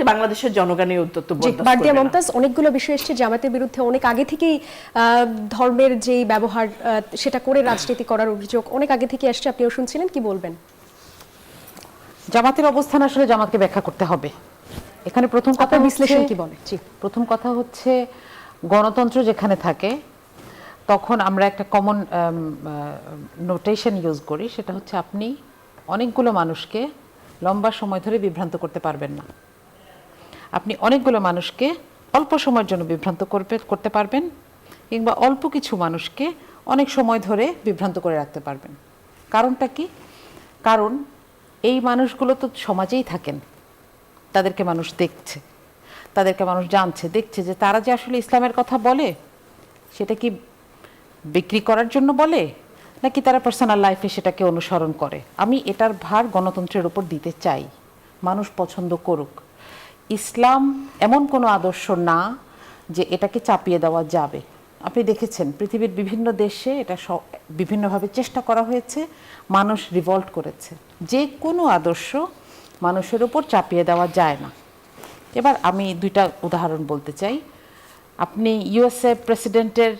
যে বাংলাদেশের জনগণের উদ্যোগ বারদিয়া। মমতাজ অনেকগুলো বিষয় এসছে জামাতের বিরুদ্ধে। অনেক আগে থেকেই ধর্মের যে ব্যবহার সেটা করে রাজনীতি করার অভিযোগ অনেক আগে থেকে আসছে আপনিও শুনছিলেন কি বলবেন? জামাতের অবস্থান আসলে জামাতকে ব্যাখ্যা করতে হবে। এখানে প্রথম কথা বিশ্লেষণ কি বলে জি। প্রথম কথা হচ্ছে গণতন্ত্র যেখানে থাকে তখন আমরা একটা কমন নোটেশন ইউজ করি। সেটা হচ্ছে আপনি অনেকগুলো মানুষকে লম্বা সময় ধরে বিভ্রান্ত করতে পারবেন না। আপনি অনেকগুলো মানুষকে অল্প সময়ের জন্য বিভ্রান্ত করবে, করতে পারবেন, কিংবা অল্প কিছু মানুষকে অনেক সময় ধরে বিভ্রান্ত করে রাখতে পারবেন। কারণটা কি? কারণ এই মানুষগুলো তো সমাজেই থাকেন। তাদেরকে মানুষ দেখছে। তাদেরকে মানুষ জানছে, দেখছে যে তারা যে আসলে ইসলামের কথা বলে, সেটা কি বিক্রি করার জন্য বলে, নাকি তারা পার্সোনাল লাইফে সেটাকে অনুসরণ করে? আমি এটার ভার গণতন্ত্রের উপর দিতে চাই। মানুষ পছন্দ করুক। ইসলাম এমন কোনো আদর্শ না যে এটাকে চাপিয়ে দেওয়া যাবে। আপনি দেখেছেন, পৃথিবীর বিভিন্ন দেশে এটা বিভিন্নভাবে চেষ্টা করা হয়েছে, মানুষ রিভল্ট করেছে। যে কোনো আদর্শ মানুষের উপর চাপিয়ে দেওয়া যায় না। এবার আমি দুইটা উদাহরণ বলতে চাই। আপনি ইউএসএ প্রেসিডেন্টের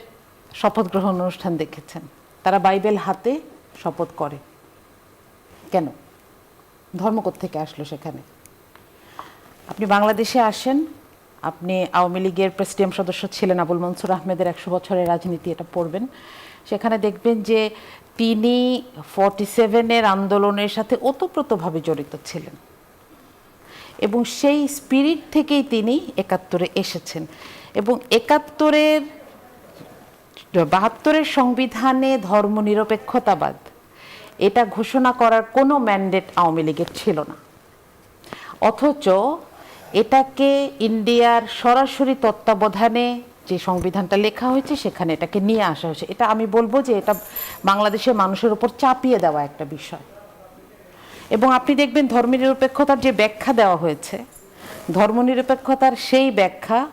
শপথ গ্রহণ অনুষ্ঠান দেখেছেন। তারা বাইবেল হাতে শপথ করে। কেন? ধর্ম থেকে আসলো সেখানে? আপনি বাংলাদেশে আসেন, আপনি আওয়ামী লীগের প্রেসিডিয়াম সদস্য ছিলেন আবুল মনসুর আহমেদের একশো বছরের রাজনীতি এটা পড়বেন। সেখানে দেখবেন যে তিনি ফর্টি সেভেনের আন্দোলনের সাথে ওতপ্রোতভাবে জড়িত ছিলেন। এবং সেই স্পিরিট থেকেই তিনি একাত্তরে এসেছেন। এবং একাত্তরের, বাহাত্তরের সংবিধানে ধর্মনিরপেক্ষতাবাদ, এটা ঘোষণা করার কোনো ম্যান্ডেট আওয়ামী লীগের ছিল না। অথচ এটাকে ইন্ডিয়ার সরাসরি তত্ত্বাবধানে যে সংবিধানটা লেখা হয়েছে, সেখানে এটাকে নিয়ে আসা হয়েছে। এটা আমি বলব যে এটা বাংলাদেশের মানুষের উপর চাপিয়ে দেওয়া একটা বিষয়। এবং আপনি দেখবেন ধর্মনিরপেক্ষতার যে ব্যাখ্যা দেওয়া হয়েছে, ধর্মনিরপেক্ষতার সেই ব্যাখ্যা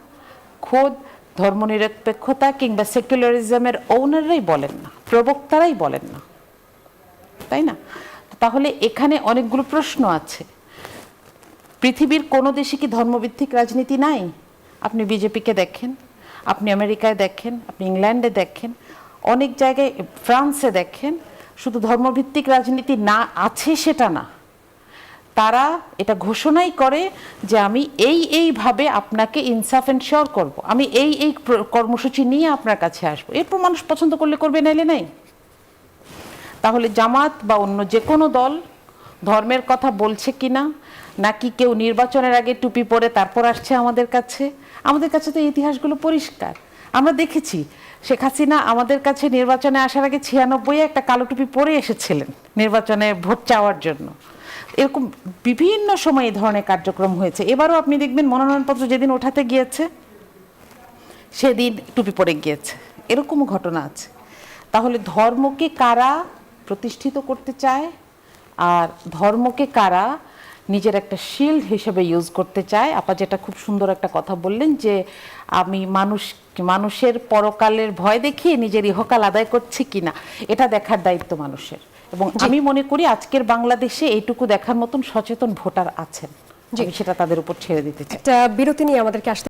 খোদ ধর্মনিরপেক্ষতা কিংবা সেকুলারিজমের ওনাররাই বলেন না, প্রবক্তারাই বলেন না। তাই না? তাহলে এখানে অনেকগুলো প্রশ্ন আছে। পৃথিবীর কোনো দেশে কি ধর্মভিত্তিক রাজনীতি নাই? আপনি বিজেপিকে দেখেন, আপনি আমেরিকায় দেখেন, আপনি ইংল্যান্ডে দেখেন, অনেক জায়গায় ফ্রান্সে দেখেন, শুধু ধর্মভিত্তিক রাজনীতি না আছে সেটা না। তারা এটা ঘোষণাই করে যে আমি এই এইভাবে আপনাকে ইনসাফ এনশিওর করব। আমি এই এই কর্মসূচি নিয়ে আপনার কাছে আসব। এরপর মানুষ পছন্দ করলে করবে, নাইলে নাই। তাহলে জামাত বা অন্য যে কোনো দল ধর্মের কথা বলছে কিনা, নাকি কেউ নির্বাচনের আগে টুপি পরে তারপর আসছে আমাদের কাছে? আমাদের কাছে তো ইতিহাসগুলো পরিষ্কার। আমরা দেখেছি, শেখ হাসিনা আমাদের কাছে নির্বাচনে আসার আগে ছিয়ানব্বই একটা কালো টুপি পরে এসেছিলেন নির্বাচনে ভোট চাওয়ার জন্য। এরকম বিভিন্ন সময় এই ধরনের কার্যক্রম হয়েছে। এবারও আপনি দেখবেন মনোনয়নপত্র যেদিন ওঠাতে গিয়েছে, সেদিন টুপি পরে গিয়েছে। এরকমও ঘটনা আছে। তাহলে ধর্মকে কারা প্রতিষ্ঠিত করতে চায়? আর ধর্মকে কারা নিজের একটা শিল্ড হিসেবে ইউজ করতে চায়? আপা যেটা খুব সুন্দর একটা কথা বললেন যে আমি মানুষ মানুষের পরকালের ভয় দেখিয়ে নিজের ইহকাল আদায় করছি কিনা এটা দেখার দায়িত্ব মানুষের। এবং আমি মনে করি আজকের বাংলাদেশে এইটুকু দেখার মতন সচেতন ভোটার আছেন। সেটা তাদের উপর ছেড়ে দিতে চাই। বিরতি নিয়ে আমাদেরকে আসতে